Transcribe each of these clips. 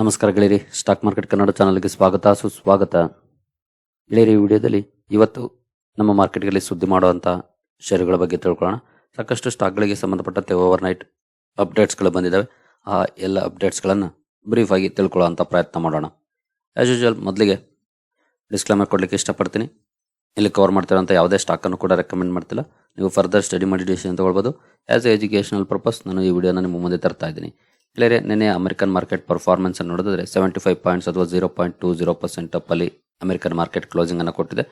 ನಮಸ್ಕಾರ ಗೆಳೆಯರಿ, stock market Kannada ಚಾನಲ್ಗೆ ಸ್ವಾಗತ, ಸುಸ್ವಾಗತ. ಗೆಳೆಯರಿ ವಿಡಿಯೋದಲ್ಲಿ ಇವತ್ತು ನಮ್ಮ ಮಾರ್ಕೆಟ್ಗಳಲ್ಲಿ ಸುದ್ದಿ ಮಾಡುವಂಥ ಷೇರುಗಳ ಬಗ್ಗೆ ತಿಳ್ಕೊಳ್ಳೋಣ. ಸಾಕಷ್ಟು ಸ್ಟಾಕ್ಗಳಿಗೆ ಸಂಬಂಧಪಟ್ಟಂತೆ ಓವರ್ ನೈಟ್ ಅಪ್ಡೇಟ್ಸ್ಗಳು ಬಂದಿದ್ದಾವೆ ಆ ಎಲ್ಲ ಅಪ್ಡೇಟ್ಸ್ಗಳನ್ನು ಬ್ರೀಫ್ ಆಗಿ ತಿಳ್ಕೊಳ್ಳೋವಂಥ ಪ್ರಯತ್ನ ಮಾಡೋಣ. ಆ್ಯಸ್ ಯೂಶುವಲ್ ಮೊದಲಿಗೆ ಡಿಸ್ಕ್ಲೇಮರ್ ಕೊಡಲಿಕ್ಕೆ ಇಷ್ಟಪಡ್ತೀನಿ. ಇಲ್ಲಿ ಕವರ್ ಮಾಡ್ತಿರೋಂಥ ಯಾವುದೇ ಸ್ಟಾಕನ್ನು ಕೂಡ ರೆಕಮೆಂಡ್ ಮಾಡ್ತಿಲ್ಲ. ನೀವು ಫರ್ದರ್ ಸ್ಟಡಿ ಮಾಡಿ ಡಿಸಿಷನ್ ತೊಗೊಳ್ಬೋದು. ಆ್ಯಸ್ ಎ ಎಜುಕೇಷನಲ್ ಪರ್ಪಸ್ ನಾನು ಈ ವಿಡಿಯೋನ ನಿಮ್ಮ ಮುಂದೆ ತರ್ತಾ ಇದ್ದೀನಿ. ಇಲ್ಲೇ ನಿನ್ನೆ ಅಮೆರಿಕನ್ ಮಾರ್ಕೆಟ್ ಪರ್ಫಾರ್ಮೆನ್ಸ್ ಅನ್ನು ನೋಡಿದ್ರೆ ಸೆವೆಂಟಿ ಫೈವ್ ಪಾಯಿಂಟ್ಸ್ ಅಥವಾ zero point two zero percent ಅಪ್ಪಲ್ಲಿ American market closing ಅನ್ನು ಕೊಟ್ಟಿದೆ.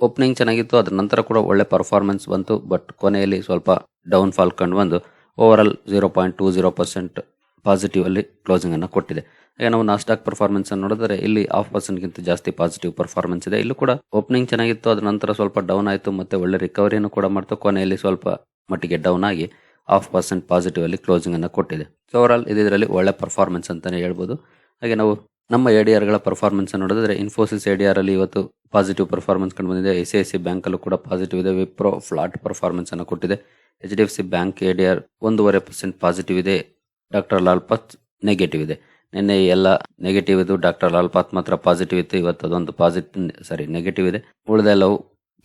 ಓಪನಿಂಗ್ ಚೆನ್ನಾಗಿತ್ತು, ಅದರ ನಂತರ ಕೂಡ ಒಳ್ಳೆ ಪರ್ಫಾರ್ಮೆನ್ಸ್ ಬಂತು ಬಟ್ ಕೊನೆಯಲ್ಲಿ ಸ್ವಲ್ಪ ಡೌನ್ ಫಾಲ್ ಕಂಡು ಬಂದು over all zero point two zero percent positive ಅಲ್ಲಿ ಕ್ಲೋಸಿಂಗ್ ಅನ್ನು ಕೊಟ್ಟಿದೆ. ಈಗ ನಾವು ನಾಸ್ಟಾಕ್ ಪರ್ಫಾರ್ಮೆನ್ಸ್ ಅನ್ನು ನೋಡಿದ್ರೆ ಇಲ್ಲಿ ಹಾಫ್ ಪರ್ಸೆಂಟ್ಗಿಂತ ಜಾಸ್ತಿ ಪಾಸಿಟಿವ್ ಪರ್ಫಾರ್ಮೆನ್ಸ್ ಇದೆ. ಇಲ್ಲೂ ಕೂಡ ಓಪನಿಂಗ್ ಚೆನ್ನಾಗಿತ್ತು, ಅದರ ನಂತರ ಸ್ವಲ್ಪ ಡೌನ್ ಆಯಿತು, ಮತ್ತೆ ಒಳ್ಳೆ ರಿಕವರಿಯನ್ನು ಕೂಡ ಮಾಡ್ತು. ಕೊನೆಯಲ್ಲಿ ಸ್ವಲ್ಪ ಮಟ್ಟಿಗೆ ಡೌನ್ ಆಗಿ ಹಾಫ್ ಪರ್ಸೆಂಟ್ ಪಾಸಿಟಿವ್ ಅಲ್ಲಿ ಕ್ಲೋಸಿಂಗ್ ಅನ್ನು ಕೊಟ್ಟಿದೆ. ಸೊ ಓವರ್ ಆಲ್ ಇದರಲ್ಲಿ ಒಳ್ಳೆ ಪರ್ಫಾರ್ಮೆನ್ಸ್ ಅಂತಾನೆ ಹೇಳ್ಬೋದು. ಹಾಗೆ ನಾವು ನಮ್ಮ ಎ ಡಿ ಆರ್ಗಳ ಪರ್ಫಾರ್ಮೆನ್ಸ್ ನೋಡಿದ್ರೆ ಇನ್ಫೋಸಿಸ್ ಎ ಡಿ ಆರ್ ಅಲ್ಲಿ ಇವತ್ತು ಪಾಸಿಟಿವ್ ಪರ್ಫಾರ್ಮೆನ್ಸ್ ಕಂಡು ಬಂದಿದೆ. ಐ ಸಿ ಐ ಸಿ ಬ್ಯಾಂಕಲ್ಲೂ ಕೂಡ ಪಾಸಿಟಿವ್ ಇದೆ. ವಿಪ್ರೋ ಫ್ಲಾಟ್ ಪರ್ಫಾರ್ಮೆನ್ಸ್ ಅನ್ನು ಕೊಟ್ಟಿದೆ. H D F C bank A D R ಒಂದೂವರೆ ಪರ್ಸೆಂಟ್ ಪಾಸಿಟಿವ್ ಇದೆ. ಡಾಕ್ಟರ್ ಲಾಲ್ ಪತ್ ನೆಗೆಟಿವ್ ಇದೆ. ನಿನ್ನೆ ಎಲ್ಲ ನೆಗೆಟಿವ್ ಇದು ಡಾಕ್ಟರ್ ಲಾಲ್ ಪಾತ್ ಮಾತ್ರ ಪಾಸಿಟಿವ್ ಇತ್ತು. ಇವತ್ತು ಅದೊಂದು ಪಾಸಿಟಿವ್ ಸಾರಿ ನೆಗೆಟಿವ್ ಇದೆ. ಉಳಿದೆಲ್ಲವೂ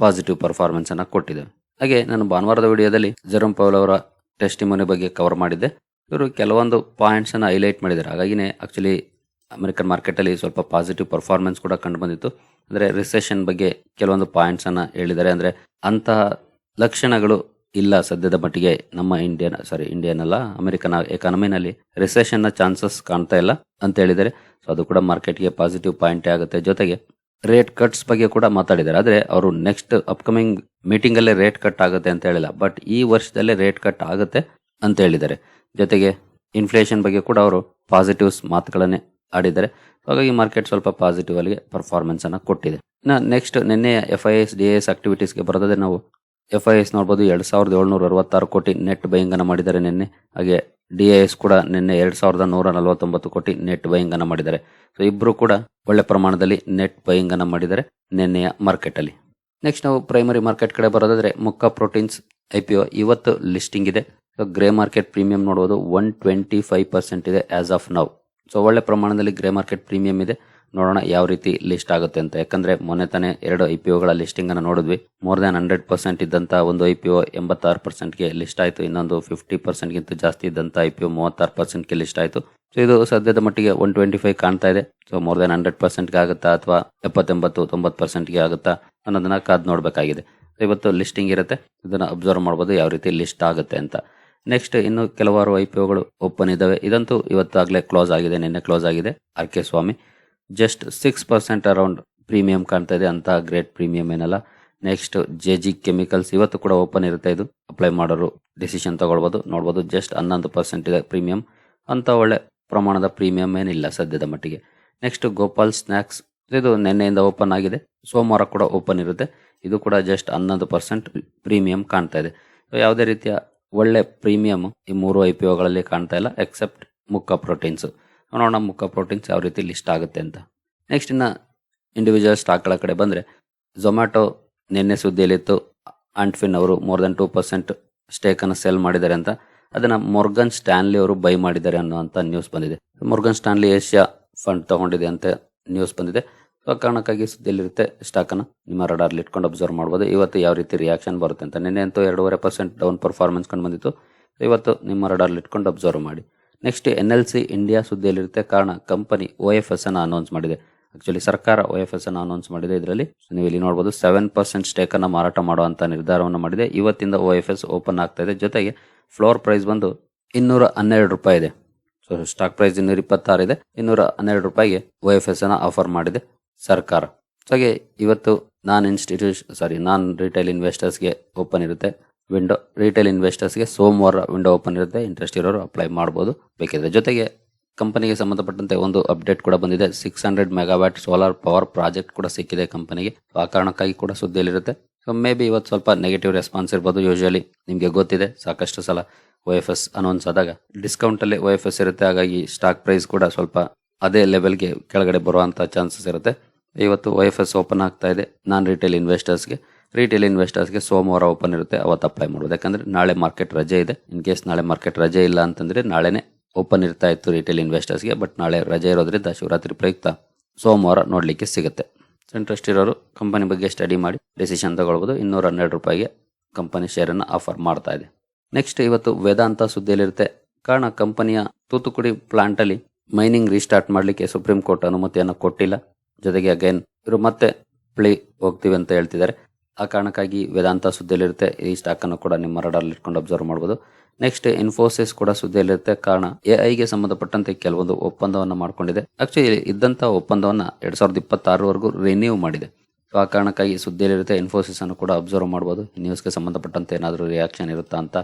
ಪಾಸಿಟಿವ್ ಪರ್ಫಾರ್ಮೆನ್ಸ್ ಅನ್ನು ಕೊಟ್ಟಿದೆ. ಹಾಗೆ ನಾನು ಭಾನುವಾರದ ವಿಡಿಯೋದಲ್ಲಿ ಜೆರೋಮ್ ಪೌಲ್ ಅವರ ಟೆಸ್ಟಿಮೋನಿ ಬಗ್ಗೆ ಕವರ್ ಮಾಡಿದ್ದೆ. ಇವರು ಕೆಲವೊಂದು ಪಾಯಿಂಟ್ಸ್ ಅನ್ನ ಹೈಲೈಟ್ ಮಾಡಿದ್ದಾರೆ. ಹಾಗಾಗಿನೇ ಆಕ್ಚುಲಿ ಅಮೆರಿಕನ್ ಮಾರ್ಕೆಟಲ್ಲಿ ಸ್ವಲ್ಪ ಪಾಸಿಟಿವ್ ಪರ್ಫಾರ್ಮೆನ್ಸ್ ಕೂಡ ಕಂಡು ಬಂದಿತ್ತು. ಅಂದ್ರೆ ರಿಸೆಷನ್ ಬಗ್ಗೆ ಕೆಲವೊಂದು ಪಾಯಿಂಟ್ಸ್ ಅನ್ನ ಹೇಳಿದ್ದಾರೆ. ಅಂದ್ರೆ ಅಂತಹ ಲಕ್ಷಣಗಳು ಇಲ್ಲ ಸದ್ಯದ ಮಟ್ಟಿಗೆ ನಮ್ಮ ಇಂಡಿಯನ್ ಸಾರಿ ಇಂಡಿಯನ್ ಅಲ್ಲ ಅಮೆರಿಕನ್ ಎಕಾನಮಿನಲ್ಲಿ ರಿಸೆಷನ್ನ ಚಾನ್ಸಸ್ ಕಾಣ್ತಾ ಇಲ್ಲ ಅಂತ ಹೇಳಿದ್ದಾರೆ. ಸೊ ಅದು ಕೂಡ ಮಾರ್ಕೆಟ್ಗೆ ಪಾಸಿಟಿವ್ ಪಾಯಿಂಟ್ ಆಗುತ್ತೆ. ಜೊತೆಗೆ ರೇಟ್ ಕಟ್ಸ್ ಬಗ್ಗೆ ಕೂಡ ಮಾತಾಡಿದ್ದಾರೆ. ಆದರೆ ಅವರು ನೆಕ್ಸ್ಟ್ ಅಪ್ಕಮಿಂಗ್ ಮೀಟಿಂಗ್ ಅಲ್ಲೇ ರೇಟ್ ಕಟ್ ಆಗುತ್ತೆ ಅಂತ ಹೇಳಿಲ್ಲ. ಬಟ್ ಈ ವರ್ಷದಲ್ಲೇ ರೇಟ್ ಕಟ್ ಆಗುತ್ತೆ ಅಂತ ಹೇಳಿದ್ದಾರೆ. ಜೊತೆಗೆ ಇನ್ಫ್ಲೇಷನ್ ಬಗ್ಗೆ ಕೂಡ ಅವರು ಪಾಸಿಟಿವ್ಸ್ ಮಾತುಗಳನ್ನೇ ಆಡಿದ್ದಾರೆ. ಹಾಗಾಗಿ ಮಾರ್ಕೆಟ್ ಸ್ವಲ್ಪ ಪಾಸಿಟಿವ್ ಅಲ್ಲಿಗೆ ಪರ್ಫಾರ್ಮೆನ್ಸ್ ಅನ್ನು ಕೊಟ್ಟಿದೆ. ಇನ್ನು ನೆಕ್ಸ್ಟ್ ನಿನ್ನೆ F I S D S ಆಕ್ಟಿವಿಟೀಸ್ಗೆ ಬರೋದೇ ನಾವು ಎಫ್ ಐ ಎಸ್ ನೋಡ್ಬೋದು, ಎರಡು ಸಾವಿರದ ಏಳ್ನೂರ ಅರವತ್ತಾರು ಕೋಟಿ ನೆಟ್ ಬೈಯಿಂಗ್ ಮಾಡಿದ್ದಾರೆ ನಿನ್ನೆ. ಹಾಗೆ ಡಿ ಎಸ್ ಕೂಡ ನಿನ್ನೆ ಎರಡು ಸಾವಿರದ ನೂರ ನಲವತ್ತೊಂಬತ್ತು ಕೋಟಿ ನೆಟ್ ಬೈಯಿಂಗ್ ಅನ್ನು ಮಾಡಿದ್ದಾರೆ. ಸೊ ಇಬ್ರು ಕೂಡ ಒಳ್ಳೆ ಪ್ರಮಾಣದಲ್ಲಿ ನೆಟ್ ಬೈಯಿಂಗ್ ಅನ್ನು ಮಾಡಿದ್ದಾರೆ ನಿನ್ನೆಯ ಮಾರ್ಕೆಟ್ ಅಲ್ಲಿ. ನೆಕ್ಸ್ಟ್ ನಾವು ಪ್ರೈಮರಿ ಮಾರ್ಕೆಟ್ ಕಡೆ ಬರೋದಾದ್ರೆ Mukka proteins I P O ಇವತ್ತು ಲಿಸ್ಟಿಂಗ್ ಇದೆ. ಸೊ ಗ್ರೇ ಮಾರ್ಕೆಟ್ ಪ್ರೀಮಿಯಂ ನೋಡಬಹುದು ಒನ್ ಟ್ವೆಂಟಿ ಫೈವ್ ಪರ್ಸೆಂಟ್ ಇದೆ ಆಸ್ ಆಫ್ ನೌ ಸೊ ಒಳ್ಳೆ ಪ್ರಮಾಣದಲ್ಲಿ ಗ್ರೇ ಮಾರ್ಕೆಟ್ ಪ್ರೀಮಿಯಂ ಇದೆ. ನೋಡೋಣ ಯಾವ ರೀತಿ ಲಿಸ್ಟ್ ಆಗುತ್ತೆ ಅಂತ. ಯಾಕಂದ್ರೆ ಮೊನ್ನೆ ತಾನೇ ಎರಡು ಐ ಪಿ ಲಿಸ್ಟಿಂಗ್ ಅನ್ನು ನೋಡಿದ್ವಿ. ಮೋರ್ ದ್ಯಾನ್ ಹಂಡ್ರೆಡ್ ಪರ್ಸೆಂಟ್ ಇದ್ದಂತ ಒಂದು ಐ ಪಿ ಓ ಎಂಬತ್ತಾರು ಪರ್ಸೆಂಟ್ಗೆ ಲಿಸ್ಟ್ ಆಯಿತು. ಇನ್ನೊಂದು ಫಿಫ್ಟಿ ಪರ್ಸೆಂಟ್ಗಿಂತ ಜಾಸ್ತಿ ಇದ್ದಂತ ಐ ಪಿ ಒ ಮೂವತ್ತಾರು ಪರ್ಸೆಂಟ್ಗೆ ಲಿಸ್ಟ್ ಆಯಿತು. ಸೊ ಇದು ಸದ್ಯದ ಮಟ್ಟಿಗೆ ಒನ್ ಟ್ವೆಂಟಿ ಫೈವ್ ಕಾಣ್ತಾ ಇದೆ. ಸೊ ಮೋರ್ ದ್ಯಾನ್ ಹಂಡ್ರೆಡ್ ಪರ್ಸೆಂಟ್ಗೆ ಆಗುತ್ತಾ ಅಥವಾ ಎಪ್ಪತ್ತೆಂಬತ್ತು, ತೊಂಬತ್ತು ಪರ್ಸೆಂಟ್ಗೆ ಆಗುತ್ತಾ ಅನ್ನೋದನ್ನ ಕಾದ್ ನೋಡಬೇಕಾಗಿದೆ. ಇವತ್ತು ಲಿಸ್ಟಿಂಗ್ ಇರುತ್ತೆ. ಇದನ್ನ ಅಬ್ಸರ್ವ್ ಮಾಡ್ಬೋದು ಯಾವ ರೀತಿ ಲಿಸ್ಟ್ ಆಗುತ್ತೆ ಅಂತ. ನೆಕ್ಸ್ಟ್ ಇನ್ನು ಕೆಲವಾರು ಐ ಪಿ ಓಗಳು ಓಪನ್ ಇದಾವೆ ಇದಂತೂ ಇವತ್ತಾಗಲೇ ಕ್ಲೋಸ್ ಆಗಿದೆ. ನಿನ್ನೆ ಕ್ಲೋಸ್ ಆಗಿದೆ. R K Swamy. Just six percent around premium ಕಾಣ್ತಾ ಇದೆ. ಅಂತ ಗ್ರೇಟ್ ಪ್ರೀಮಿಯಂ ಏನಲ್ಲ. ನೆಕ್ಸ್ಟ್ ಜೆ ಜಿ ಕೆಮಿಕಲ್ಸ್ ಇವತ್ತು ಕೂಡ ಓಪನ್ ಇರುತ್ತೆ ಇದು. ಅಪ್ಲೈ ಮಾಡೋರು ಡಿಸಿಷನ್ ತಗೊಳ್ಬೋದು. ನೋಡ್ಬೋದು ಜಸ್ಟ್ ಹನ್ನೊಂದು ಪರ್ಸೆಂಟ್ ಇದೆ ಪ್ರೀಮಿಯಂ. ಅಂತ ಒಳ್ಳೆ ಪ್ರಮಾಣದ ಪ್ರೀಮಿಯಂ ಏನಿಲ್ಲ ಸದ್ಯದ ಮಟ್ಟಿಗೆ. Next Gopal snacks. ಇದು ನಿನ್ನೆಯಿಂದ ಓಪನ್ ಆಗಿದೆ. ಸೋಮವಾರ ಕೂಡ ಓಪನ್ ಇರುತ್ತೆ. ಇದು ಕೂಡ ಜಸ್ಟ್ ಹನ್ನೊಂದು ಪರ್ಸೆಂಟ್ ಪ್ರೀಮಿಯಂ ಕಾಣ್ತಾ ಇದೆ. ಯಾವುದೇ ರೀತಿಯ ಒಳ್ಳೆ ಪ್ರೀಮಿಯಂ ಈ ಮೂರು ಐ ಪಿ ಒಗಳಲ್ಲಿ ಕಾಣ್ತಾ ಇಲ್ಲ ಎಕ್ಸೆಪ್ಟ್ ಮುಕ್ಕ ಪ್ರೋಟೀನ್ಸ್ ನೋಡೋಣ ಮುಖ ಪ್ರೋಟೀನ್ಸ್ ಯಾವ ರೀತಿ ಲಿಸ್ಟ್ ಆಗುತ್ತೆ ಅಂತ. ನೆಕ್ಸ್ಟ್ ಇನ್ನು ಇಂಡಿವಿಜುವಲ್ ಸ್ಟಾಕ್ಗಳ ಕಡೆ ಬಂದರೆ ಝೊಮ್ಯಾಟೊ ನಿನ್ನೆ ಸುದ್ದಿಯಲ್ಲಿತ್ತು ಆಂಟ್ಫಿನ್ ಅವರು ಮೋರ್ ದನ್ ಟೂ ಪರ್ಸೆಂಟ್ ಸ್ಟೇಕನ್ನು ಸೆಲ್ ಮಾಡಿದ್ದಾರೆ ಅಂತ. ಅದನ್ನು ಮೊರ್ಗನ್ ಸ್ಟ್ಯಾನ್ಲಿ ಅವರು ಬೈ ಮಾಡಿದ್ದಾರೆ ಅನ್ನುವಂತ ನ್ಯೂಸ್ ಬಂದಿದೆ. ಮೊರ್ಗನ್ ಸ್ಟ್ಯಾನ್ಲಿ ಏಷ್ಯಾ ಫಂಡ್ ತಗೊಂಡಿದೆ ಅಂತ ನ್ಯೂಸ್ ಬಂದಿದೆ. ಸೊ ಕಾರಣಕ್ಕಾಗಿ ಸುದ್ದಿಯಲ್ಲಿರುತ್ತೆ ಸ್ಟಾಕನ್ನು ನಿಮ್ಮ ರಡಾರ್ಲಿ ಇಟ್ಕೊಂಡು ಅಬ್ಸರ್ವ್ ಮಾಡ್ಬೋದು. ಇವತ್ತು ಯಾವ ರೀತಿ ರಿಯಾಕ್ಷನ್ ಬರುತ್ತೆ ಅಂತ. ನಿನ್ನೆ ಅಂತೂ ಎರಡೂವರೆ ಪರ್ಸೆಂಟ್ ಡೌನ್ ಪರ್ಫಾರ್ಮೆನ್ಸ್ ಕಂಡು ಬಂದಿತ್ತು. ಇವತ್ತು ನಿಮ್ಮ ರಡಾರ್ಲಿ ಇಟ್ಕೊಂಡು ಅಬ್ಸರ್ವ್ ಮಾಡಿ. Next N L C India ಸುದ್ದಿಯಲ್ಲಿರುತ್ತೆ. ಕಾರಣ ಕಂಪನಿ ಒ ಎಫ್ ಎಸ್ ಅನ್ನು ಅನೌನ್ಸ್ ಮಾಡಿದೆ. ಆಕ್ಚುಲಿ ಸರ್ಕಾರ ಒ ಎಫ್ ಎಸ್ ಅನ್ನು ಅನೌನ್ಸ್ ಮಾಡಿದೆ ಇದರಲ್ಲಿ. ನೀವು ಇಲ್ಲಿ ನೋಡಬಹುದು ಸೆವೆನ್ ಪರ್ಸೆಂಟ್ ಸ್ಟೇಕ್ ಅನ್ನು ಮಾರಾಟ ಮಾಡುವಂತ ನಿರ್ಧಾರವನ್ನು ಮಾಡಿದೆ. ಇವತ್ತಿಂದ ಒ ಎಫ್ ಎಸ್ ಓಪನ್ ಆಗ್ತಾ ಇದೆ. ಜೊತೆಗೆ ಫ್ಲೋರ್ ಪ್ರೈಸ್ ಬಂದು ಇನ್ನೂರ ಹನ್ನೆರಡು ರೂಪಾಯಿ ಇದೆ. ಸೊ ಸ್ಟಾಕ್ ಪ್ರೈಸ್ ಇನ್ನೂರ ಇಪ್ಪತ್ತಾರು ಇದೆ. ಇನ್ನೂರ ಹನ್ನೆರಡು ರೂಪಾಯಿಗೆ ಒ ಎಫ್ ಎಸ್ ಅನ್ನು ಆಫರ್ ಮಾಡಿದೆ ಸರ್ಕಾರ. ಸೊ ಹಾಗೆ ಇವತ್ತು non institution sorry non retail ಇನ್ವೆಸ್ಟರ್ಸ್ಗೆ open ಇರುತ್ತೆ. ವಿಂಡೋ ರಿಟೇಲ್ ಇನ್ವೆಸ್ಟರ್ಸ್ಗೆ ಸೋಮವಾರ ವಿಂಡೋ ಓಪನ್ ಇರುತ್ತೆ ಇಂಟ್ರೆಸ್ಟ್ ಇರೋರು ಅಪ್ಲೈ ಮಾಡ್ಬೋದು. ಬೇಕಿದ್ರೆ ಜೊತೆಗೆ ಕಂಪನಿಗೆ ಸಂಬಂಧಪಟ್ಟಂತೆ ಒಂದು ಅಪ್ಡೇಟ್ ಕೂಡ ಬಂದಿದೆ. Six hundred megawatt solar power project ಕೂಡ ಸಿಕ್ಕಿದೆ ಕಂಪನಿಗೆ ಆ ಕಾರಣಕ್ಕಾಗಿ ಕೂಡ ಸುದ್ದಿಯಲ್ಲಿರುತ್ತೆ. ಸೊ ಮೇ ಬಿ ಇವತ್ತು ಸ್ವಲ್ಪ ನೆಗೆಟಿವ್ ರೆಸ್ಪಾನ್ಸ್ ಇರ್ಬೋದು. ಯೂಶಲಿ ನಿಮಗೆ ಗೊತ್ತಿದೆ, ಸಾಕಷ್ಟು ಸಲ ಒ ಎಫ್ ಎಸ್ ಅನೌನ್ಸ್ ಆದಾಗ. ಡಿಸ್ಕೌಂಟಲ್ಲಿ ಒ ಎಫ್ ಎಸ್ ಇರುತ್ತೆ, ಹಾಗಾಗಿ ಸ್ಟಾಕ್ ಪ್ರೈಸ್ ಕೂಡ ಸ್ವಲ್ಪ ಅದೇ ಲೆವೆಲ್ಗೆ ಕೆಳಗಡೆ ಬರುವಂಥ ಚಾನ್ಸಸ್ ಇರುತ್ತೆ. ಇವತ್ತು ಒ ಎಫ್ ಎಸ್ ಓಪನ್ ಆಗ್ತಾ ಇದೆ ನಾನ್ ರಿಟೇಲ್ ಇನ್ವೆಸ್ಟರ್ಸ್ಗೆ ರಿಟೇಲ್ ಇನ್ವೆಸ್ಟರ್ಸ್ಗೆ ಸೋಮವಾರ ಓಪನ್ ಇರುತ್ತೆ, ಅವತ್ತು ಅಪ್ಲೈ ಮಾಡ್ಬೋದು. ಯಾಕಂದರೆ ನಾಳೆ ಮಾರ್ಕೆಟ್ ರಜೆ ಇದೆ. ಇನ್ ಕೇಸ್ ನಾಳೆ ಮಾರ್ಕೆಟ್ ರಜೆ ಇಲ್ಲ ಅಂತಂದರೆ ನಾಳೆನೇ ಓಪನ್ ಇರ್ತಾ ಇತ್ತು ರಿಟೇಲ್ ಇನ್ವೆಸ್ಟರ್ಸ್ಗೆ ಬಟ್ ನಾಳೆ ರಜೆ ಇರೋದ್ರಿಂದ ಶಿವರಾತ್ರಿ ಪ್ರಯುಕ್ತ ಸೋಮವಾರ ನೋಡಲಿಕ್ಕೆ ಸಿಗುತ್ತೆ. ಇಂಟ್ರೆಸ್ಟ್ ಇರೋರು ಕಂಪನಿ ಬಗ್ಗೆ ಸ್ಟಡಿ ಮಾಡಿ ಡಿಸಿಷನ್ ತಗೊಳ್ಬೋದು. ಇನ್ನೂರ ಹನ್ನೆರಡು ರೂಪಾಯಿಗೆ ಕಂಪನಿ ಶೇರನ್ನು ಆಫರ್ ಮಾಡ್ತಾ ಇದೆ. ನೆಕ್ಸ್ಟ್ ಇವತ್ತು ವೇದಾಂತ ಸುದ್ದಿಯಲ್ಲಿರುತ್ತೆ. ಕಾರಣ ಕಂಪನಿಯ ತೂತುಕುಡಿ ಪ್ಲಾಂಟಲ್ಲಿ ಮೈನಿಂಗ್ ರೀಸ್ಟಾರ್ಟ್ ಮಾಡಲಿಕ್ಕೆ ಸುಪ್ರೀಂ ಕೋರ್ಟ್ ಅನುಮತಿಯನ್ನು ಕೊಟ್ಟಿಲ್ಲ. ಜೊತೆಗೆ ಅಗೈನ್ ಇವರು ಮತ್ತೆ ಪ್ಲೇ ಹೋಗ್ತೀವಿ ಅಂತ ಹೇಳ್ತಿದ್ದಾರೆ. ಆ ಕಾರಣಕ್ಕಾಗಿ ವೇದಾಂತ ಸುದ್ದಿಯಲ್ಲಿರುತ್ತೆ. ಈ ಸ್ಟಾಕ್ ಅನ್ನು ಕೂಡ ನಿಮ್ಮ ರಡಲ್ಲಿ ಇಟ್ಕೊಂಡು ಅಬ್ಸರ್ವ್ ಮಾಡಬಹುದು ನೆಕ್ಸ್ಟ್ ಇನ್ಫೋಸಿಸ್ ಕೂಡ ಸುದ್ದಿಯಲ್ಲಿರುತ್ತೆ. ಕಾರಣ ಎ ಗೆ ಸಂಬಂಧಪಟ್ಟಂತೆ ಕೆಲವೊಂದು ಒಪ್ಪಂದವನ್ನು ಮಾಡಿಕೊಂಡಿದೆ. ಆಕ್ಚುಲಿ ಇದ್ದಂತ ಒಪ್ಪಂದವನ್ನ ಎರಡ್ ಸಾವಿರದ ಇಪ್ಪತ್ತಾರವರೆಗೂ ರಿನ್ಯೂ ಮಾಡಿದೆ. ಸೊ ಆ ಕಾರಣಕ್ಕಾಗಿ ಸುದ್ದಿಯಲ್ಲಿರುತ್ತೆ. ಇನ್ಫೋಸಿಸ್ ಅನ್ನು ಕೂಡ ಅಬ್ಸರ್ವ್ ಮಾಡಬಹುದು ನ್ಯೂಸ್ಗೆ ಸಂಬಂಧಪಟ್ಟಂತೆ ಏನಾದರೂ ರಿಯಾಕ್ಷನ್ ಇರುತ್ತಾ ಅಂತ.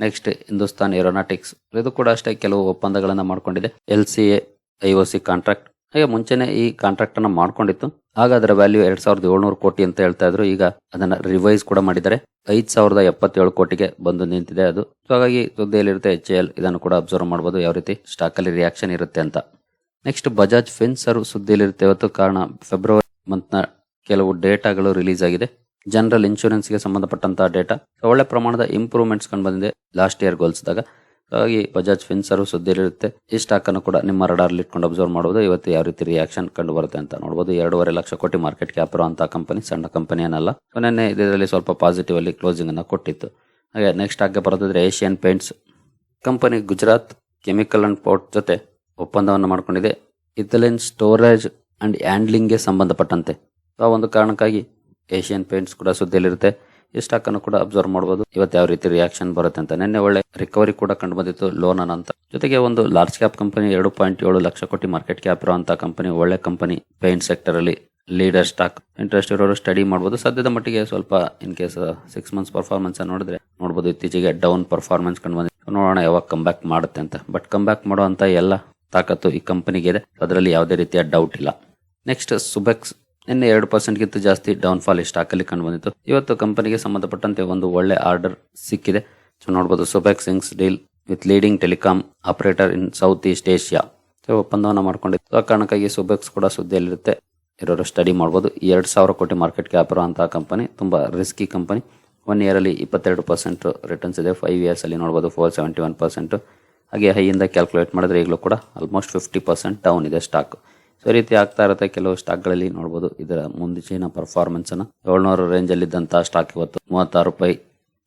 ನೆಕ್ಸ್ಟ್ ಹಿಂದೂಸ್ತಾನ್ ಏರೋನಾಟಿಕ್ಸ್ ಇದು ಕೂಡ ಅಷ್ಟೇ ಕೆಲವು ಒಪ್ಪಂದಗಳನ್ನು ಮಾಡಿಕೊಂಡಿದೆ. L C A I O C contract ಹಾಗೆ ಮುಂಚೆನೆ ಈ ಕಾಂಟ್ರಾಕ್ಟ್ ಅನ್ನ ಮಾಡ್ಕೊಂಡಿತ್ತು. ಆಗ ಅದರ ವ್ಯಾಲ್ಯೂ ಎರಡ್ ಸಾವಿರದ ಏಳ್ನೂರು ಕೋಟಿ ಅಂತ ಹೇಳ್ತಾ ಇದ್ರು. ಈಗ ಅದನ್ನ ರಿವೈಸ್ ಕೂಡ ಮಾಡಿದ್ದಾರೆ. ಐದ್ ಸಾವಿರದ ಎಪ್ಪತ್ತೇಳು ಕೋಟಿಗೆ ಬಂದು ನಿಂತಿದೆ ಅದು. ಹಾಗಾಗಿ ಸುದ್ದಿಯಲ್ಲಿರುತ್ತೆ ಎಚ್ ಎಲ್ ಇದನ್ನು ಕೂಡ ಅಬ್ಸರ್ವ್ ಮಾಡಬಹುದು ಯಾವ ರೀತಿ ಸ್ಟಾಕ್ ಅಲ್ಲಿ ರಿಯಾಕ್ಷನ್ ಇರುತ್ತೆ ಅಂತ. ನೆಕ್ಸ್ಟ್ ಬಜಾಜ್ ಫಿನ್ಸರ್ ಸುದ್ದಿಯಲ್ಲಿರುತ್ತೆ. ಇವತ್ತು ಕಾರಣ ಫೆಬ್ರವರಿ ಮಂತ್ನ ಕೆಲವು ಡೇಟಾಗಳು ರಿಲೀಸ್ ಆಗಿದೆ. ಜನರಲ್ ಇನ್ಶೂರೆನ್ಸ್ಗೆ ಸಂಬಂಧಪಟ್ಟಂತಹ ಡೇಟಾ. ಒಳ್ಳೆ ಪ್ರಮಾಣದ ಇಂಪ್ರೂವ್ಮೆಂಟ್ಸ್ ಕಂಡು ಬಂದಿದೆ ಲಾಸ್ಟ್ ಇಯರ್ ಹೋಲಿಸಿದಾಗ ಹಾಗಾಗಿ ಬಜಾಜ್ ಫಿನ್ಸರ್ ಸುದ್ದಿಯಲ್ಲಿರುತ್ತೆ. ಈ ಸ್ಟಾಕ್ ಅನ್ನು ಕೂಡ ನಿಮ್ಮ ರಡಾರ್ ಇಟ್ಕೊಂಡು ಅಬ್ಸರ್ವ್ ಮಾಡಬಹುದು ಇವತ್ತು ಯಾವ ರೀತಿ ರಿಯಾಕ್ಷನ್ ಕಂಡು ಬರುತ್ತೆ ಅಂತ ನೋಡಬಹುದು ಎರಡೂವರೆ ಲಕ್ಷ ಕೋಟಿ ಮಾರ್ಕೆಟ್ ಕ್ಯಾಪ್ ಇರುವಂತಹ ಕಂಪನಿ ಸಣ್ಣ ಕಂಪನಿ ಏನಲ್ಲ. ನಿನ್ನೆ ಇದರಲ್ಲಿ ಸ್ವಲ್ಪ ಪಾಸಿಟಿವ್ ಅಲ್ಲಿ ಕ್ಲೋಸಿಂಗ್ ಅನ್ನು ಕೊಟ್ಟಿತ್ತು. ಹಾಗೆ ನೆಕ್ಸ್ಟ್ ಆಗಿ ಬರೋದಾದ್ರೆ Asian paints company Gujarat chemical and port ಜೊತೆ ಒಪ್ಪಂದವನ್ನು ಮಾಡಿಕೊಂಡಿದೆ. ಇಥಲಿನ್ ಸ್ಟೋರೇಜ್ ಅಂಡ್ ಹ್ಯಾಂಡ್ಲಿಂಗ್ಗೆ ಸಂಬಂಧಪಟ್ಟಂತೆ. ಆ ಒಂದು ಕಾರಣಕ್ಕಾಗಿ ಏಷ್ಯನ್ ಪೇಂಟ್ಸ್ ಕೂಡ ಸುದ್ದಿಯಲ್ಲಿರುತ್ತೆ. ಈ ಸ್ಟಾಕ್ ಅನ್ನು ಕೂಡ ಅಬ್ಸರ್ವ್ ಮಾಡಬಹುದು ಇವತ್ತು ಯಾವ ರೀತಿ ರಿಯಾಕ್ಷನ್ ಬರುತ್ತೆ ಅಂತ ನಿನ್ನೆ ಒಳ್ಳೆ ರಿಕವರಿ ಕೂಡ ಕಂಡು ಬಂದಿತ್ತು ಲೋನ್ ಅಂತ. ಜೊತೆಗೆ ಒಂದು ಲಾರ್ಜ್ ಕ್ಯಾಪ್ ಕಂಪನಿ ಎರಡು ಪಾಯಿಂಟ್ ಏಳು ಲಕ್ಷ ಕೋಟಿ ಮಾರ್ಕೆಟ್ ಕ್ಯಾಪ್ ಇರುವಂತಹ ಕಂಪನಿ ಒಳ್ಳೆ ಕಂಪನಿ ಪೇಂಟ್ ಸೆಕ್ಟರ್ ಅಲ್ಲಿ ಲೀಡರ್ ಸ್ಟಾಕ್ ಇಂಟ್ರೆಸ್ಟ್ ಇರೋರು ಸ್ಟಡಿ ಮಾಡಬಹುದು ಸದ್ಯದ ಮಟ್ಟಿಗೆ ಸ್ವಲ್ಪ in case six months performance ನೋಡಿದ್ರೆ ನೋಡಬಹುದು ಇತ್ತೀಚೆಗೆ ಡೌನ್ ಪರ್ಫಾರ್ಮೆನ್ಸ್ ಕಂಡು ಬಂದಿದೆ. ನೋಡೋಣ ಯಾವಾಗ ಕಮ್ ಬ್ಯಾಕ್ ಮಾಡುತ್ತೆ ಅಂತ. ಬಟ್ ಕಮ್ ಬ್ಯಾಕ್ ಮಾಡುವಂತ ಎಲ್ಲ ತಾಕತ್ತು ಈ ಕಂಪನಿಗೆ ಇದೆ. ಅದರಲ್ಲಿ ಯಾವುದೇ ರೀತಿಯ ಡೌಟ್ ಇಲ್ಲ. ನೆಕ್ಸ್ಟ್ ಸುಬೆಕ್ಸ್ ನಿನ್ನೆ ಎರಡು ಪರ್ಸೆಂಟ್ಗಿಂತ ಜಾಸ್ತಿ ಡೌನ್ ಫಾಲ್ ಈ ಸ್ಟಾಕಲ್ಲಿ ಕಂಡು ಬಂದಿತ್ತು. ಇವತ್ತು ಕಂಪನಿಗೆ ಸಂಬಂಧಪಟ್ಟಂತೆ ಒಂದು ಒಳ್ಳೆ ಆರ್ಡರ್ ಸಿಕ್ಕಿದೆ. ಸೊ ನೋಡಬಹುದು Subex signs deal with leading telecom operator in south east Asia so ಒಪ್ಪಂದವನ್ನು ಮಾಡ್ಕೊಂಡಿತ್ತು. ಆ ಕಾರಣಕ್ಕಾಗಿ ಸೊಬೆಕ್ಸ್ ಕೂಡ ಸುದ್ದಿಯಲ್ಲಿರುತ್ತೆ. ಇರೋರು ಸ್ಟಡಿ ಮಾಡ್ಬೋದು. ಎರಡು ಸಾವಿರ ಕೋಟಿ ಮಾರ್ಕೆಟ್ ಕ್ಯಾಪ್ ಇರುವಂತಹ ಕಂಪನಿ ತುಂಬಾ ರಿಸ್ಕಿ ಕಂಪನಿ ಒನ್ ಇಯರ್ ಅಲ್ಲಿ ಇಪ್ಪತ್ತೆರಡು ಪರ್ಸೆಂಟ್ ರಿಟರ್ನ್ಸ್ ಇದೆ. ಫೈವ್ ಇಯರ್ಸ್ ಅಲ್ಲಿ ನೋಡಬಹುದು ಫೋರ್ ಸೆವೆಂಟಿ ಒನ್ ಪರ್ಸೆಂಟ್ ಹಾಗೆ ಹೈಯಿಂದ ಕ್ಯಾಲ್ಕುಲೇಟ್ ಮಾಡಿದ್ರೆ ಈಗಲೂ ಕೂಡ ಆಲ್ಮೋಸ್ಟ್ ಫಿಫ್ಟಿ ಪರ್ಸೆಂಟ್ ಡೌನ್ ಇದೆ ಸ್ಟಾಕ್ ಸೊ ರೀತಿ ಆಗ್ತಾ ಇರುತ್ತೆ. ಕೆಲವು ಸ್ಟಾಕ್ಗಳಲ್ಲಿ ನೋಡಬಹುದು ಇದರ ಮುಂದಿನ ಪರ್ಫಾರ್ಮೆನ್ಸ್ ಅನ್ನ ಏಳ್ನೂರು ಇದ್ದಂತಹ ಸ್ಟಾಕ್ ಇವತ್ತು ಮೂವತ್ತಾರು ರೂಪಾಯಿ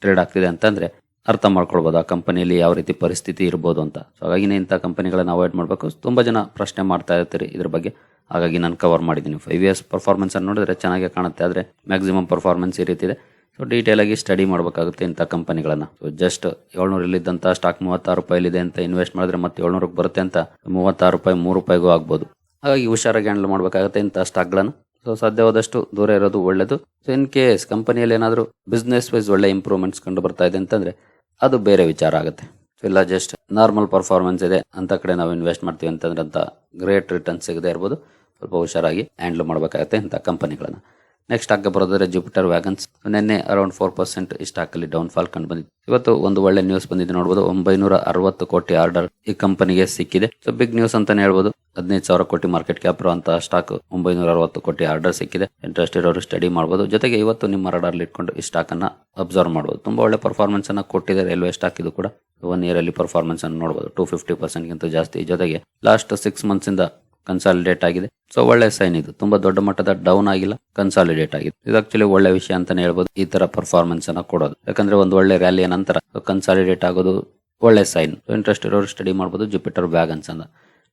ಟ್ರೇಡ್ ಆಗ್ತಿದೆ ಅಂತಂದ್ರೆ ಅರ್ಥ ಮಾಡ್ಕೊಳ್ಬೋದು ಆ ಕಂಪನಿಯಲ್ಲಿ ಯಾವ ರೀತಿ ಪರಿಸ್ಥಿತಿ ಇರ್ಬೋದು ಅಂತ. ಸೊ ಹಾಗಾಗಿ ಇಂಥ ಕಂಪನಿಗಳನ್ನ ಅವಾಯ್ಡ್ ಮಾಡಬೇಕು. ತುಂಬಾ ಜನ ಪ್ರಶ್ನೆ ಮಾಡ್ತಾ ಇರ್ತೀರಿ ಇದ್ರ ಬಗ್ಗೆ. ಹಾಗಾಗಿ ನಾನು ಕವರ್ ಮಾಡಿದ್ದೀನಿ. ಫೈವ್ ಇಯರ್ಸ್ ಪರ್ಫಾರ್ಮೆನ್ಸ್ ಅನ್ನು ನೋಡಿದ್ರೆ ಚೆನ್ನಾಗಿ ಕಾಣುತ್ತೆ. ಆದ್ರೆ ಮ್ಯಾಕ್ಸಿಮಮ್ ಪರ್ಫಾರ್ಮೆನ್ಸ್ ಈ ರೀತಿ ಇದೆ. ಸೊ ಡೀಟೇಲ್ ಆಗಿ ಸ್ಟಡಿ ಮಾಡಬೇಕಾಗುತ್ತೆ ಇಂಥ ಕಂಪನಿಗಳನ್ನ ಸೊ ಜಸ್ಟ್ ಏಳ್ನೂರಲ್ಲಿದ್ದಂಥ ಸ್ಟಾಕ್ ಮೂವತ್ತಾರು ಇದೆ ಅಂತ ಇನ್ವೆಸ್ಟ್ ಮಾಡಿದ್ರೆ ಮತ್ತೆ ಏಳ್ನೂರಕ್ಕೆ ಬರುತ್ತೆ ಅಂತ ಮೂವತ್ತಾರು ರೂಪಾಯಿ ಮೂರು ರೂಪಾಯಿಗೂ ಆಗ್ಬೋದು. ಹಾಗಾಗಿ ಹುಷಾರಾಗಿ ಹ್ಯಾಂಡಲ್ ಮಾಡಬೇಕಾಗುತ್ತೆ ಇಂಥ ಸ್ಟಾಕ್ಗಳನ್ನು ಸೊ ಸಾಧ್ಯವಾದಷ್ಟು ದೂರ ಇರೋದು ಒಳ್ಳೆಯದು ಸೊ ಇನ್ ಕೇಸ್ ಕಂಪನಿಯಲ್ಲಿ ಏನಾದರೂ ಬಿಸ್ನೆಸ್ ವೈಸ್ ಒಳ್ಳೆ ಇಂಪ್ರೂವ್ಮೆಂಟ್ಸ್ ಕಂಡು ಬರ್ತಾ ಇದೆ ಅಂತಂದರೆ ಅದು ಬೇರೆ ವಿಚಾರ ಆಗುತ್ತೆ. ಸೊ ಇಲ್ಲ ಜಸ್ಟ್ ನಾರ್ಮಲ್ ಪರ್ಫಾರ್ಮೆನ್ಸ್ ಇದೆ, ಅಂತ ಕಡೆ ನಾವು ಇನ್ವೆಸ್ಟ್ ಮಾಡ್ತೀವಿ ಅಂತಂದ್ರೆ ಅಂತ ಗ್ರೇಟ್ ರಿಟರ್ನ್ ಸಿಗದೆ ಇರ್ಬೋದು. ಸ್ವಲ್ಪ ಹುಷಾರಾಗಿ ಹ್ಯಾಂಡಲ್ ಮಾಡಬೇಕಾಗುತ್ತೆ ಇಂಥ ಕಂಪನಿಗಳನ್ನ ನೆಕ್ಸ್ಟ್ ಆಗ ಬರೋದಾದ್ರೆ ಜುಪಿಟರ್ ವ್ಯಾಗನ್ಸ್ ನಿನ್ನೆ ಅರೌಂಡ್ ಫೋರ್ ಪರ್ಸೆಂಟ್ ಈ ಸ್ಟಾಕ್ ಅಲ್ಲಿ ಡೌನ್ ಫಾಲ್ ಕಂಡು ಬಂದಿದೆ. ಇವತ್ತು ಒಂದು ಒಳ್ಳೆ ನ್ಯೂಸ್ ಬಂದಿದೆ ನೋಡಬಹುದು ಒಂಬೈನೂರ ಅರವತ್ತು ಕೋಟಿ ಆರ್ಡರ್ ಈ ಕಂಪನಿಗೆ ಸಿಕ್ಕಿದೆ. ಸೊ ಬಿಗ್ ನ್ಯೂಸ್ ಅಂತಾನೆ ಹೇಳ್ಬೋದು. ಹದಿನೈದು ಸಾವಿರ ಕೋಟಿ ಮಾರ್ಕೆಟ್ ಕ್ಯಾಪ್ ಇರುವಂತಹ ಸ್ಟಾಕ್ ಒಂಬೈನೂರ ಅರವತ್ತು ಕೋಟಿ ಆರ್ಡರ್ ಸಿಕ್ಕಿದೆ. ಇಂಟ್ರೆಸ್ಟ್ ಇರೋರು ಸ್ಟಡಿ ಮಾಡಬಹುದು ಜೊತೆಗೆ ಇವತ್ತು ನಿಮ್ಮ ರಡಾರ್ ಇಟ್ಕೊಂಡು ಈ ಸ್ಟಾಕ್ ಅನ್ನ ಅಬ್ಸರ್ವ್ ಮಾಡಬಹುದು ತುಂಬಾ ಒಳ್ಳೆ ಪರ್ಫಾರ್ಮೆನ್ಸ್ ಅನ್ನ ಕೊಟ್ಟಿದೆ ರೈಲ್ವೆ ಸ್ಟಾಕ್ ಇದು ಕೂಡ. ಒನ್ ಇಯರ್ ಅಲ್ಲಿ ಪರ್ಫಾರ್ಮೆನ್ಸ್ ಅನ್ನು ನೋಡಬಹುದು ಟೂ ಫಿಫ್ಟಿ ಪರ್ಸೆಂಟ್ ಗಿಂತ ಜಾಸ್ತಿ. ಜೊತೆಗೆ ಲಾಸ್ಟ್ ಸಿಕ್ಸ್ ಮಂತ್ಸ್ ಇಂದ ಕನ್ಸಾಲಿಡೇಟ್ ಆಗಿದೆ. ಸೊ ಒಳ್ಳೆ ಸೈನ್ ಇದು. ತುಂಬಾ ದೊಡ್ಡ ಮಟ್ಟದ ಡೌನ್ ಆಗಿಲ್ಲ ಕನ್ಸಾಲಿಡೇಟ್ ಆಗಿದೆ. ಇದು ಆಕ್ಚುಲಿ ಒಳ್ಳೆ ವಿಷಯ ಅಂತಾನೆ ಹೇಳ್ಬೋದು. ಈ ತರ ಪರ್ಫಾರ್ಮೆನ್ಸ್ ಅನ್ನ ಕೊಡೋದು. ಯಾಕಂದ್ರೆ ಒಂದು ಒಳ್ಳೆ ರ್ಯಾಲಿಯ ನಂತರ ಕನ್ಸಾಲಿಡೇಟ್ ಆಗೋದು ಒಳ್ಳೆ ಸೈನ್ ಇಂಟ್ರೆಸ್ಟ್ ಇರೋರು ಸ್ಟಡಿ ಮಾಡಬಹುದು ಜುಪಿಟರ್ ವ್ಯಾಗನ್ಸ್ ಅಂತ.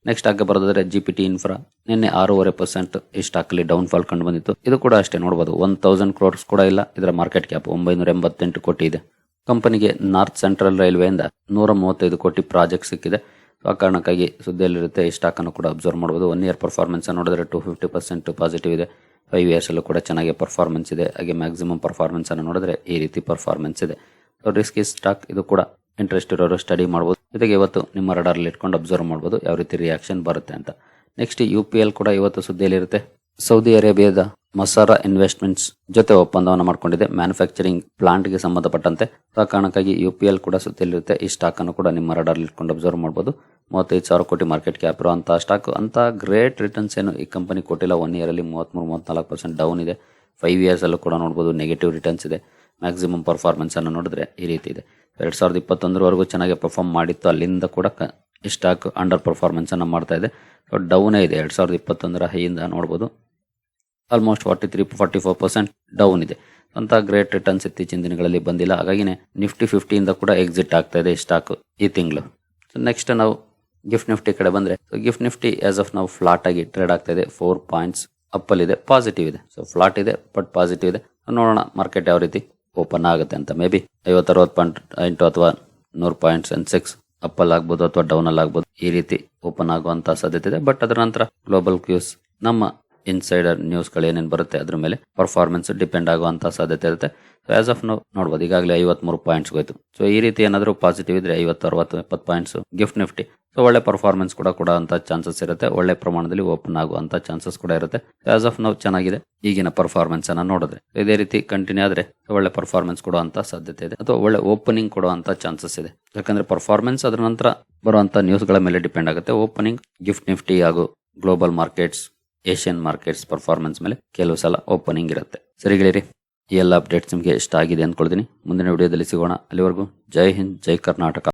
ನೆಕ್ಸ್ಟ್ ಆಗ ಬರೋದಾದ್ರೆ ಜಿ ಪಿ ಟಿ ಇನ್ಫ್ರಾ ನಿನ್ನೆ ಆರೂವರೆ ಪರ್ಸೆಂಟ್ ಈ ಸ್ಟಾಕ್ ಅಲ್ಲಿ ಡೌನ್ ಫಾಲ್ ಕಂಡು ಬಂದಿತ್ತು. ಇದು ಕೂಡ ಅಷ್ಟೇ ನೋಡಬಹುದು ಒನ್ ತೌಸಂಡ್ ಕ್ರೋರ್ಸ್ ಕೂಡ ಇಲ್ಲ. ಇದರ ಮಾರ್ಕೆಟ್ ಕ್ಯಾಪ್ ಒಂಬೈನೂರ ಎಂಬತ್ತೆಂಟು ಕೋಟಿ ಇದೆ. ಕಂಪನಿಗೆ ನಾರ್ತ್ ಸೆಂಟ್ರಲ್ ರೈಲ್ವೆಯಿಂದ ನೂರ ಮೂವತ್ತೈದು ಕೋಟಿ ಪ್ರಾಜೆಕ್ಟ್ ಸಿಕ್ಕಿದೆ. ಆ ಕಾರಣಕ್ಕಾಗಿ ಸುದ್ದಿಯಲ್ಲಿರುತ್ತೆ. ಈ ಸ್ಟಾಕ್ ಅನ್ನು ಕೂಡ ಅಬ್ಸರ್ವ್ ಮಾಡ್ಬೋದು. ಒನ್ ಇಯರ್ ಪರ್ಫಾರ್ಮೆನ್ಸ್ ನೋಡಿದ್ರೆ ಟೂ ಫಿಫ್ಟಿ ಪರ್ಸೆಂಟ್ ಪಾಸಿಟಿವ್ ಇದೆ. ಫೈವ್ ಇಯರ್ಸಲ್ಲೂ ಕೂಡ ಚೆನ್ನಾಗಿ ಪರ್ಫಾರ್ಮೆನ್ಸ್ ಇದೆ. ಹಾಗೆ ಮ್ಯಾಕ್ಸಿಮಮ್ ಪರ್ಫಾರ್ಮೆನ್ಸ್ ಅನ್ನು ನೋಡಿದ್ರೆ ಈ ರೀತಿ ಪರ್ಫಾರ್ಮೆನ್ಸ್ ಇದೆ. ಸೊ ಈ ಸ್ಟಾಕ್ ಇದು ಕೂಡ ಇಂಟ್ರೆಸ್ಟ್ ಇರೋರು ಸ್ಟಡಿ ಮಾಡಬಹುದು ಜೊತೆಗೆ ಇವತ್ತು ನಿಮ್ಮ ರಡಾರ್ ಇಟ್ಕೊಂಡು ಅಬ್ಸರ್ವ್ ಮಾಡಬಹುದು ಯಾವ ರೀತಿ ರಿಯಾಕ್ಷನ್ ಬರುತ್ತೆ ಅಂತ. ನೆಕ್ಸ್ಟ್ ಯು ಕೂಡ ಇವತ್ತು ಸುದ್ದಿಯಲ್ಲಿರುತ್ತೆ. ಸೌದಿ ಅರೇಬಿಯಾದ ಮಸಾರಾ ಇನ್ವೆಸ್ಟ್ಮೆಂಟ್ಸ್ ಜೊತೆ ಒಪ್ಪಂದವನ್ನು ಮಾಡಿಕೊಂಡಿದೆ. ಮ್ಯಾನುಫ್ಯಾಕ್ಚರಿಂಗ್ ಪ್ಲಾಂಟ್ಗೆ ಸಂಬಂಧಪಟ್ಟಂತೆ ಆ ಕಾರಣಕ್ಕಾಗಿ ಯು ಪಿ ಎಲ್ ಕೂಡ ಸುತ್ತಲಿರುತ್ತೆ. ಈ ಸ್ಟಾಕ್ ಅನ್ನು ಕೂಡ ನಿಮ್ಮ ರಡಾರ್ ಇಟ್ಕೊಂಡು ಅಬ್ಸರ್ವ್ ಮಾಡಬಹುದು ಮೂವತ್ತೈದು ಸಾವಿರ ಕೋಟಿ ಮಾರ್ಕೆಟ್ ಕ್ಯಾಪ್ ಇರುವಂತಹ ಸ್ಟಾಕ್ ಅಂತ ಗ್ರೇಟ್ ರಿಟರ್ನ್ಸ್ ಏನು ಈ ಕಂಪನಿ ಕೊಟ್ಟಿಲ್ಲ. ಒನ್ ಇಯರಲ್ಲಿ ಮೂವತ್ತ್ಮೂರು ಮೂವತ್ಮೂರು ಮೂವತ್ನಾಲ್ಕು ಪರ್ಸೆಂಟ್ ಡೌನ್ ಇದೆ. ಫೈವ್ ಇಯರ್ಸಲ್ಲೂ ಕೂಡ ನೋಡ್ಬೋದು ನೆಗೆಟಿವ್ ರಿಟರ್ನ್ಸ್ ಇದೆ. ಮ್ಯಾಕ್ಸಿಮಮ್ ಪರ್ಫಾರ್ಮೆನ್ಸ್ ಅನ್ನು ನೋಡಿದ್ರೆ ಈ ರೀತಿ ಇದೆ. ಎರಡು ಸಾವಿರದ ಇಪ್ಪತ್ತೊಂದರವರೆಗೂ ಚೆನ್ನಾಗಿ ಪರ್ಫಾರ್ಮ್ ಮಾಡಿತ್ತು. ಅಲ್ಲಿಂದ ಕೂಡ ಈ ಸ್ಟಾಕ್ ಅಂಡರ್ ಪರ್ಫಾರ್ಮೆನ್ಸನ್ನು ಮಾಡ್ತಾ ಇದೆ. ಸೊ ಡೌನೇ ಇದೆ. ಎರಡು ಸಾವಿರದ ಇಪ್ಪತ್ತೊಂದರ ಹೈಯಿಂದ ನೋಡ್ಬೋದು. Almost forty three forty four percent down ಇದೆ. ಅಂತ ಗ್ರೇಟ್ ರಿಟರ್ನ್ಸ್ ಇತ್ತೀಚಿನ ದಿನಗಳಲ್ಲಿ ಬಂದಿಲ್ಲ. ಹಾಗಾಗಿನೇ ನಿಫ್ಟಿ ಫಿಫ್ಟಿಯಿಂದ ಕೂಡ ಎಕ್ಸಿಟ್ ಆಗ್ತಾ ಇದೆ ಸ್ಟಾಕ್ ಈ ತಿಂಗಳು. ಸೊ ನೆಕ್ಸ್ಟ್ ನಾವು ಗಿಫ್ಟ್ ನಿಫ್ಟಿ ಕಡೆ ಬಂದರೆ ಗಿಫ್ಟ್ ನಿಫ್ಟಿ ಆಸ್ ಆಫ್ ನಾವು ಫ್ಲಾಟ್ ಆಗಿ ಟ್ರೇಡ್ ಆಗ್ತಾ ಇದೆ. ಫೋರ್ ಪಾಯಿಂಟ್ಸ್ ಅಪ್ಪಲ್ ಇದೆ. ಪಾಸಿಟಿವ್ ಇದೆ. ಸೊ ಫ್ಲಾಟ್ ಇದೆ ಬಟ್ ಪಾಸಿಟಿವ್ ಇದೆ. ನೋಡೋಣ ಮಾರ್ಕೆಟ್ ಯಾವ ರೀತಿ ಓಪನ್ ಆಗುತ್ತೆ ಅಂತ. ಮೇ ಬಿ ಐವತ್ತು, ಅರವತ್ತು ಪಾಯಿಂಟ್ ಎಂಟು ಅಥವಾ ನೂರು ಪಾಯಿಂಟ್ಸ್ ಅಂಡ್ ಸಿಕ್ಸ್ ಅಪ್ಪಲ್ ಆಗ್ಬೋದು ಅಥವಾ ಡೌನ್ ಅಲ್ಲಿ ಆಗ್ಬೋದು. ಈ ರೀತಿ ಓಪನ್ ಆಗುವಂತ ಸಾಧ್ಯತೆ ಇದೆ. ಬಟ್ ಅದರ ನಂತರ ಗ್ಲೋಬಲ್ ಕ್ಯೂಸ್ ನಮ್ಮ ಇನ್ಸೈಡರ್ ನ್ಯೂಸ್ಗಳು ಏನೇನು ಬರುತ್ತೆ ಅದ್ರ ಮೇಲೆ ಪರ್ಫಾರ್ಮೆನ್ಸ್ ಡಿಪೆಂಡ್ ಆಗುವಂಥ ಸಾಧ್ಯತೆ ಇರುತ್ತೆ. ಸೊ ಆಸ್ ಆಫ್ ನಾವು ನೋಡ್ಬೋದು. ಈಗಾಗಲೇ ಐವತ್ಮೂರು ಪಾಯಿಂಟ್ಸ್ ಹೋಯ್ತು. ಸೊ ಈ ರೀತಿ ಏನಾದರೂ ಪಾಸಿಟಿವ್ ಇದ್ರೆ ಐವತ್ತು ಅರವತ್ತು ಎಪ್ಪತ್ತು ಪಾಯಿಂಟ್ಸ್ ಗಿಫ್ಟ್ ನಿಫ್ಟಿ ಸೊ ಒಳ್ಳೆ ಪರ್ಫಾರ್ಮೆನ್ಸ್ ಕೂಡ ಕೊಡುವಂಥ ಚಾನ್ಸಸ್ ಇರುತ್ತೆ. ಒಳ್ಳೆ ಪ್ರಮಾಣದಲ್ಲಿ ಓಪನ್ ಆಗುವಂಥ ಚಾನ್ಸಸ್ ಕೂಡ ಇರುತ್ತೆ. ಆಸ್ ಆಫ್ ನಾವು ಚೆನ್ನಾಗಿದೆ. ಈಗಿನ ಪರ್ಫಾರ್ಮೆನ್ಸ್ ಅನ್ನ ನೋಡಿದ್ರೆ. ಇದೇ ರೀತಿ ಕಂಟಿನ್ಯೂ ಆದ್ರೆ ಒಳ್ಳೆ ಪರ್ಫಾರ್ಮೆನ್ಸ್ ಕೊಡುವಂಥ ಸಾಧ್ಯತೆ ಇದೆ. ಅಥವಾ ಒಳ್ಳೆ ಓಪನಿಂಗ್ ಕೊಡುವಂಥ ಚಾನ್ಸಸ್ ಇದೆ. ಯಾಕಂದ್ರೆ ಪರ್ಫಾರ್ಮೆನ್ಸ್ ಅದರ ನಂತರ ಬರುವಂತ ನ್ಯೂಸ್ಗಳ ಮೇಲೆ ಡಿಪೆಂಡ್ ಆಗುತ್ತೆ. ಓಪನಿಂಗ್ ಗಿಫ್ಟ್ ನಿಫ್ಟಿ ಹಾಗೂ global markets Asian markets performance ಮೇಲೆ ಕೆಲವು ಸಲ ಓಪನಿಂಗ್ ಇರುತ್ತೆ. ಸರಿ ಗೆಳೆಯರಿ, ಈ ಎಲ್ಲ ಅಪ್ಡೇಟ್ಸ್ ನಿಮಗೆ ಇಷ್ಟ ಆಗಿದೆ ಅಂದ್ಕೊಳ್ತೀನಿ. ಮುಂದಿನ ವಿಡಿಯೋದಲ್ಲಿ ಸಿಗೋಣ. ಅಲ್ಲಿವರೆಗೂ ಜೈ ಹಿಂದ್, ಜೈ ಕರ್ನಾಟಕ.